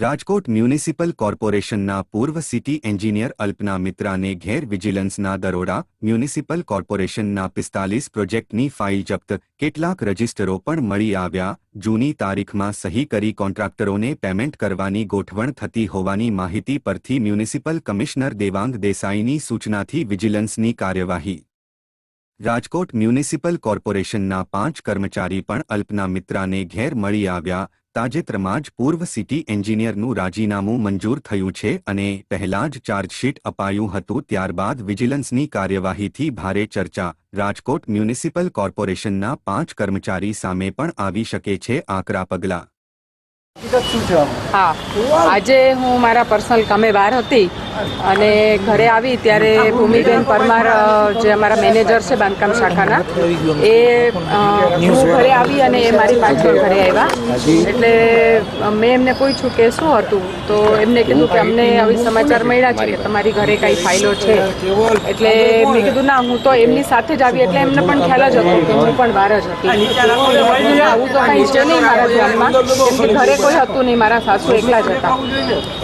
Rajkot municipal કોર્પોરેશનના પૂર્વ city engineer alpana મિત્રાને ઘેર વિજિલન્સના દરોડા, મ્યુનિસિપલ કોર્પોરેશનના પિસ્તાલીસ પ્રોજેક્ટની ફાઇલ જપ્ત, કેટલાક રજિસ્ટરો પણ મળી આવ્યા. જૂની તારીખમાં સહી કરી કોન્ટ્રાક્ટરોને પેમેન્ટ કરવાની ગોઠવણ થતી હોવાની માહિતી પરથી મ્યુનિસિપલ કમિશનર દેવાંગ દેસાઈની સૂચનાથી વિજિલન્સની કાર્યવાહી. રાજકોટ મ્યુનિસિપલ કોર્પોરેશનના પાંચ કર્મચારી પણ અલ્પના મિત્રાને ઘેર મળી આવ્યા. તાજેતરમાં જ પૂર્વ સિટી એન્જિનિયરનું રાજીનામું મંજૂર થયું છે અને પહેલા જ ચાર્જશીટ અપાયું હતું ત્યારબાદ વિજિલન્સની કાર્યવાહીથી ભારે ચર્ચા. રાજકોટ મ્યુનિસિપલ કોર્પોરેશનના પાંચ કર્મચારી સામે પણ આવી શકે છે આકરા પગલાં? હા. આજે હું મારા પર્સનલ કામે બહાર હતી. અને ઘરે આવી ત્યારે ભૂમિબેન પરમાર જે અમારા મેનેજર છે બાંધકામ શાખાના, એ હું ઘરે આવી અને એ મારી પાછળ ઘરે આવ્યા. એટલે મેં એમને પૂછ્યું કે શું હતું, તો એમને કીધું કે અમને આવી સમાચાર મળ્યા છે કે તમારી ઘરે કાંઈ ફાઇલો છે. એટલે મેં કીધું, ના, હું તો એમની સાથે જ આવી. એટલે એમને પણ ખ્યાલ જ હતો કે હું પણ બહાર જ હતી. આવું તો કાંઈ છે નહીં મારા ધ્યાનમાં ઘરે કોઈ હતું નહીં, મારા સાસુ એકલા જ હતા.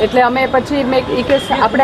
એટલે અમે પછી મેં ઈ કે આપણે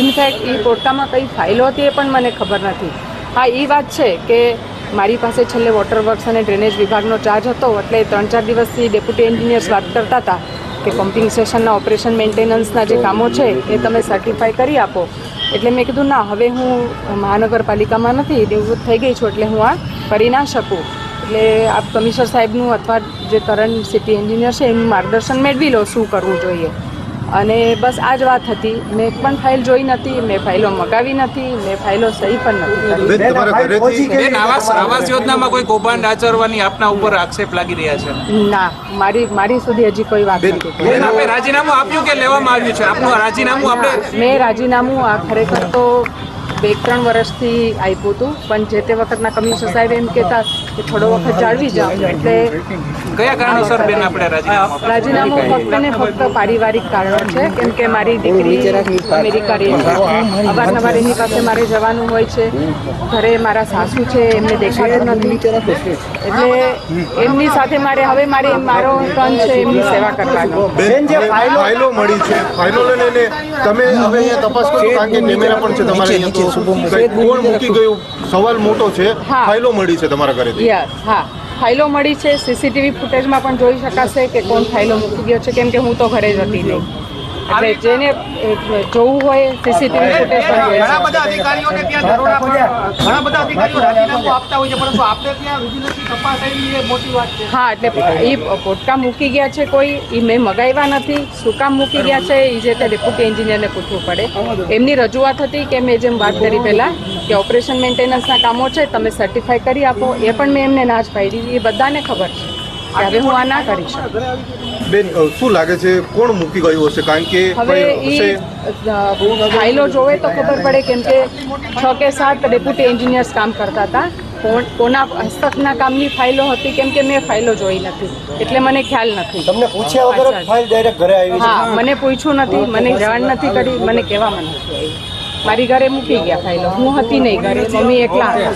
ઇનફેક્ટ એ પોતામાં કઈ ફાઇલો હતી એ પણ મને ખબર નથી. હા એ વાત છે કે મારી પાસે છેલ્લે વોટર વર્ક્સ અને ડ્રેનેજ વિભાગનો ચાર્જ હતો, એટલે ત્રણ ચાર દિવસથી ડેપ્યુટી એન્જિનિયર્સ વાત કરતા હતા કે પમ્પિંગ સ્ટેશનના ઓપરેશન મેન્ટેનન્સના જે કામો છે, એ તમે સર્ટિફાઈ કરી આપો. એટલે મેં કીધું, ના, હવે હું મહાનગરપાલિકામાં નથી નિવૃત્ત થઈ ગઈ છું, એટલે હું આ કરી ના શકું. એટલે આપ કમિશનર સાહેબનું અથવા જે કરંટ સિટી એન્જિનિયર છે એનું માર્ગદર્શન મેળવી લો, શું કરવું જોઈએ. અને બસ આ જ વાત હતી. મેં એક પણ ફાઇલ જોઈ નથી મેં ફાઇલો મગાવી નથી મેં ફાઇલો સહી પણ નથી? આવાસ આવાસ યોજનામાં કોઈ કૌભાંડ આચરવાની આપના ઉપર આક્ષેપ લાગી રહ્યા છે? ના મારી મારી સુધી હજી કોઈ વાત નથી. આપે રાજીનામું આપ્યું કે લેવામાં આવ્યું છે? આપનું રાજીનામું આપણે મેં રાજીનામું આ ખરેખર તો બે ત્રણ વર્ષથી આપ્યું હતું. પણ જે તે વખતના કમિશનર સાહેબ એમ કહેતા કે થોડો વખત જાળવી જાઓ. એટલે કયા કારણોસર બેન આપણે રાજીનામું ફક્ત ને ફક્ત પારિવારિક કારણો છે. કેમ કે મારી દીકરી અમેરિકા રહે છે. અવારનવાર એની પાસે મારે જવાનું હોય છે. ઘરે મારા સાસુ છે એમને દેખાતું નથી. એટલે એમની સાથે મારે હવે મારે મારો ટર્ન છે એમની સેવા કરવાનો. બેન, જે ફાઇલો- ફાઇલો મળી છે. ફાઇલો લઈને તમે હવે તપાસ કરો કારણ કે કેમેરા પણ છે તમારે અહીંયા કંઈક કોણ મૂકી ગયું? સવાલ મોટો છે. ફાઇલો મળી છે તમારા ઘરે યસ હા. ફાઇલો મળી છે. સીસીટીવી ફૂટેજમાં પણ જોઈ શકાશે કે કોણ ફાઇલો મૂકી ગયો છે. કેમ કે હું તો ઘરે જ હતી નહીં. એટલે જેને જોવું હોય સીસીટીવી ફૂટેજ પણ જોઈ ઘણા બધા અધિકારીઓને ત્યાં દરોડા ઘણા બધા અધિકારીઓ રાજીનામું આપતા હોય છે પરંતુ આપણે ત્યાં વિજિલન્સની તપાસ આવી એ મોટી વાત છે. હા એટલે એ પોટકા મૂકી ગયા છે કોઈ એ મેં મગાવ્યા નથી. શું કામ મૂકી ગયા છે એ જે તે ડેપ્યુટી એન્જિનિયરને પૂછવું પડે. એમની રજૂઆત હતી કે મેં જેમ વાત કરી પહેલાં કે ઓપરેશન મેન્ટેનન્સના કામો છે તમે સર્ટિફાઈ કરી આપો. એ પણ મેં એમને ના જ પાડી. એ બધાને ખબર છે. હવે હું આ ના કરી શકું. બેન શું લાગે છે કોણ મૂકી ગયું હશે? કારણ કે હવે એ ફાઇલો જોવે તો ખબર પડે કેમ કે છ કે સાત ડેપ્યુટી એન્જિનિયર્સ કામ કરતા હતા. કોણ કોના હસ્તકના કામની ફાઇલો હતી કેમ કે મેં ફાઇલો જોઈ નથી. એટલે મને ખ્યાલ નથી. તમને પૂછ્યા વગર ફાઇલ ડાયરેક્ટ ઘરે આવી હા મને પૂછ્યું નથી મને જાણ નથી કરી મને કહેવામાં નથી આવી મારી ઘરે મૂકી ગયા ફાઇલો. હું હતી નહીં ઘરે મમ્મી એકલા હતા.